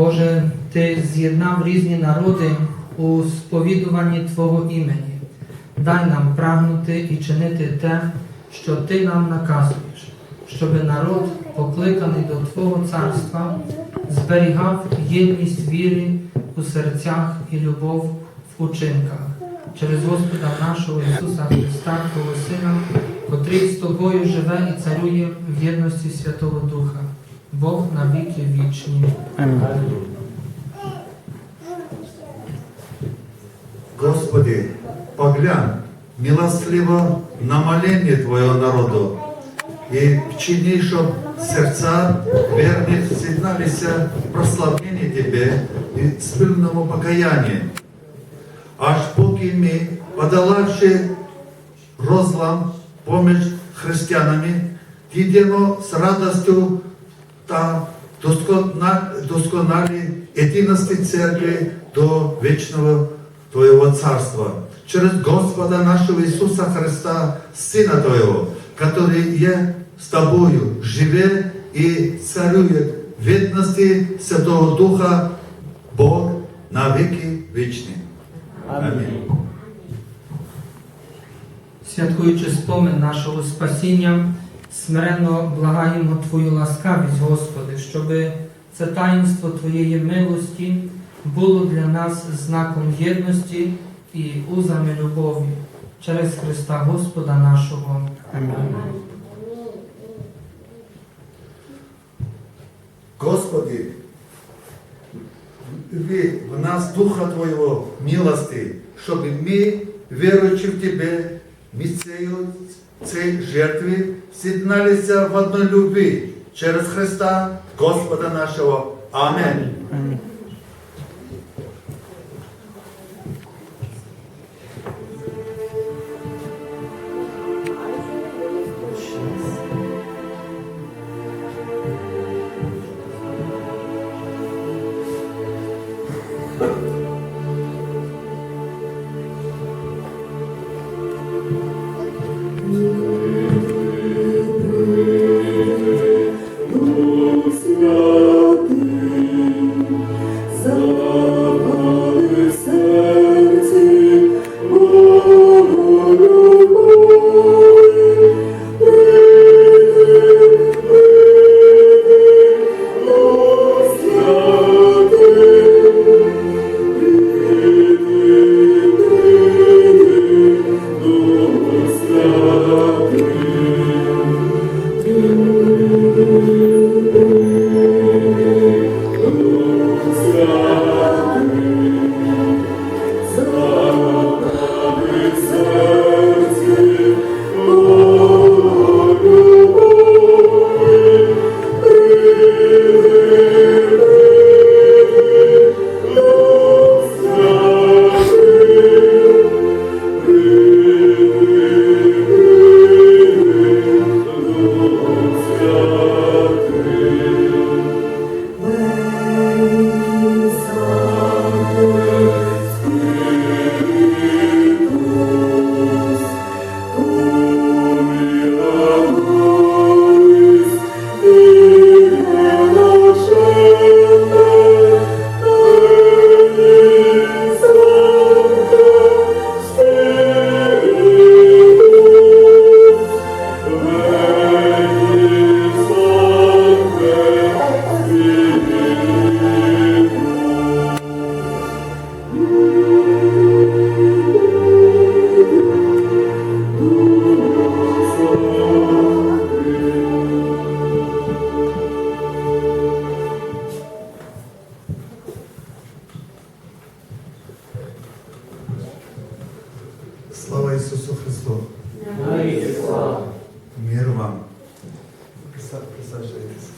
Боже, Ти з'єднав різні народи у сповідуванні Твого імені. Дай нам прагнути і чинити те, що Ти нам наказуєш, щоби народ, покликаний до Твого царства, зберігав єдність віри у серцях і любов в учинках через Господа нашого Ісуса Христа, Твого Сина, котрий з Тобою живе і царює в єдності Святого Духа, Бог на віки вічні. Господи, поглянь милостливо на моление Твоего народу и вчини, чтоб сердца верных соединялись в прославлении Тебе и спільному покаянні. Аж поки ми, подолавши розлам поміж християнами, дійдемо з радостю та досконалі єдиності церкви до вічного Твоего Царства. Через Господа нашего Иисуса Христа, Сына Твоего, который є с Тобою, живе и царюет в ветности Святого Духа, Бог на веки вечні. Амінь. Святкуючи спомин нашого спасіння, смиренно благаємо Твою ласкавість, Господи, щоби це таїнство Твоєї милості було для нас знаком єдності і узами любові через Христа Господа нашого. Амінь. Господи, ви в нас Духа Твоєго милости, щоб ми, віруючи в Тебе, місцею цієї жертви, з'єдналися в однолюбі через Христа, Господа нашого. Амінь. Слава Ісусу Христу! Мир вам! Присаджуйтесь.